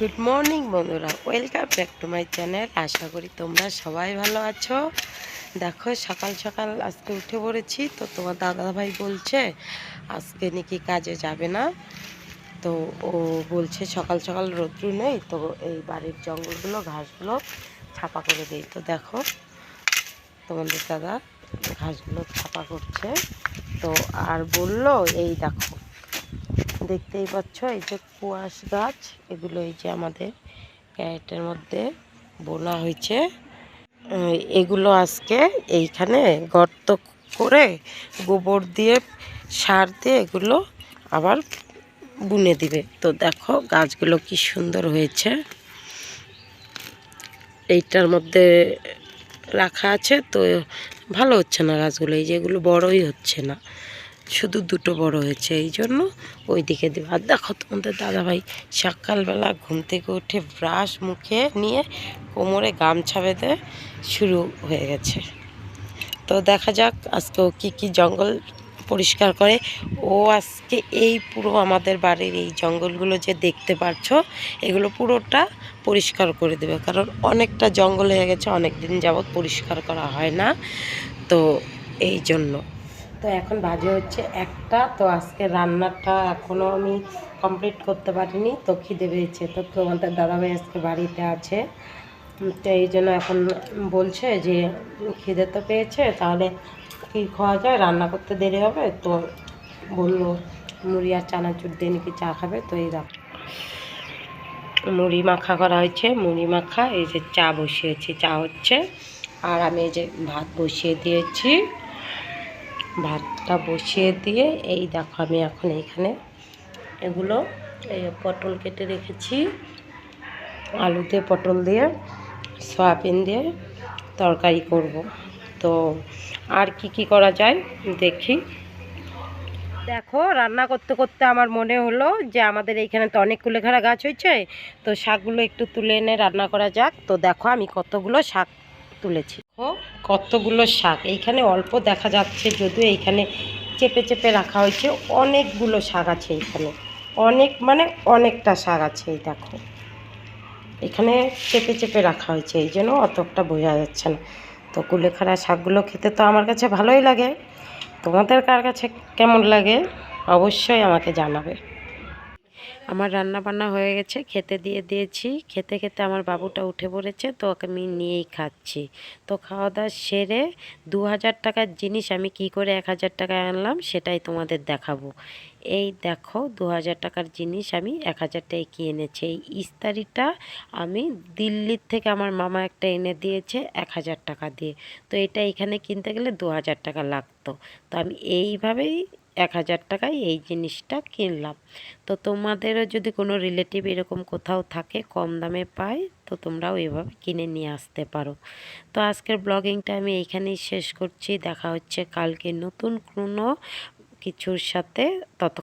Good morning বন্ধুরা। Welcome back to my channel আশা করি তোমরা সবাই ভালো আছো। দেখো, সকাল সকাল আজকে উঠে পড়েছি। তো তোমার দাদা ভাই বলছে, আজকে নাকি কাজে যাবে না। তো ও বলছে, সকাল সকাল রোদ্রু নেই, তো এই বাড়ির জঙ্গলগুলো, ঘাসগুলো ছাপা করে দেই। তো দেখো, তোমাদের দাদা ঘাসগুলো ছাপা করছে। তো আর বলল, এই দেখো দেখতেই পাচ্ছ, এই যে কুয়াশ গাছ, এগুলো এই যে আমাদের ক্যারেটের মধ্যে বোনা হয়েছে। এগুলো আজকে এইখানে গর্ত করে গোবর দিয়ে সার দিয়ে এগুলো আবার বুনে দিবে। তো দেখো গাছগুলো কি সুন্দর হয়েছে। এইটার মধ্যে রাখা আছে, তো ভালো হচ্ছে না গাছগুলো, এই যেগুলো বড়ই হচ্ছে না। শুধু দুটো বড় হয়েছে, এই জন্য ওই দিকে দেবো আর দেখো তোমাদের দাদাভাই সকালবেলা ঘুম থেকে উঠে ব্রাশ মুখে নিয়ে কোমরে গামছা বেঁধে শুরু হয়ে গেছে। তো দেখা যাক আজকে ও কী কী জঙ্গল পরিষ্কার করে। ও আজকে এই পুরো আমাদের বাড়ির এই জঙ্গলগুলো যে দেখতে পাচ্ছ এগুলো পুরোটা পরিষ্কার করে দেবে। কারণ অনেকটা জঙ্গল হয়ে গেছে অনেক দিন যাবৎ পরিষ্কার করা হয় না। তো এই জন্য তো এখন বাজে হচ্ছে একটা, তো আজকে রান্নাটা এখনও আমি কমপ্লিট করতে পারিনি, তো খিদে পেয়েছে। তো তোমাদের দাদাভাই আজকে বাড়িতে আছে। তো এই জন্য এখন বলছে যে খিদে তো পেয়েছে, তাহলে কী খাওয়া যায়? রান্না করতে দেরি হবে? তো বলল, মুড়ি আর চানাচুর দিয়ে নাকি চা খাবে, তো এই দেখো। মুড়ি মাখা করা হয়েছে, মুড়ি মাখা, এই যে চা বসিয়েছি, চা হচ্ছে। আর আমি এই যে ভাত বসিয়ে দিয়েছি। ভাতটা বসিয়ে দিয়ে, এই দেখো আমি এখন এইখানে এগুলো, এই পটল কেটে রেখেছি। আলু দিয়ে পটল দিয়ে, সয়াবিন দিয়ে তরকারি করব। তো আর কি কি করা যায় দেখি। দেখো রান্না করতে করতে আমার মনে হলো যে আমাদের এইখানে তো অনেক কুলেখাড়া গাছ হয়েছে, তো শাকগুলো একটু তুলে এনে রান্না করা যাক। তো দেখো আমি কতগুলো শাক তুলেছি। কতগুলো শাক। এইখানে অল্প দেখা যাচ্ছে, যদিও এইখানে চেপে চেপে রাখা হয়েছে। অনেকগুলো শাক আছে এইখানে। অনেক মানে অনেকটা শাক আছে এই দেখো। এখানে চেপে চেপে রাখা হয়েছে, এই জন্য অতটা বোঝা যাচ্ছে না। তো কুলেখাড়া শাকগুলো খেতে তো আমার কাছে ভালোই লাগে। তোমাদের কার কাছে কেমন লাগে? অবশ্যই আমাকে জানাবে। আমার রান্না বান্না হয়ে গেছে, খেতে দিয়ে দিয়েছি। খেতে খেতে আমার বাবুটা উঠে পড়েছে, তো ওকে আমি নিয়েই খাচ্ছি। তো খাওয়া দাওয়া সেরে দু হাজার টাকার জিনিস আমি কি করে এক হাজার টাকায় আনলাম সেটাই তোমাদের দেখাবো। এই দেখো দু হাজার টাকার জিনিস আমি এক হাজার টাকায় কি এনেছি। এই ইস্তারিটা আমি দিল্লির থেকে আমার মামা একটা এনে দিয়েছে এক হাজার টাকা দিয়ে। তো এটা এখানে কিনতে গেলে দু হাজার টাকা লাগতো। তো আমি এইভাবেই এক হাজার টাকায় এই জিনিসটা কিনলাম। তো তোমাদেরও যদি কোনো রিলেটিভ এরকম কোথাও থাকে, কম দামে পায়, তো তোমরাও এভাবে কিনে নিয়ে আসতে পারো। তো আজকের ব্লগিংটা আমি এইখানেই শেষ করছি। দেখা হচ্ছে কালকে নতুন কোনো কিছুর সাথে। তত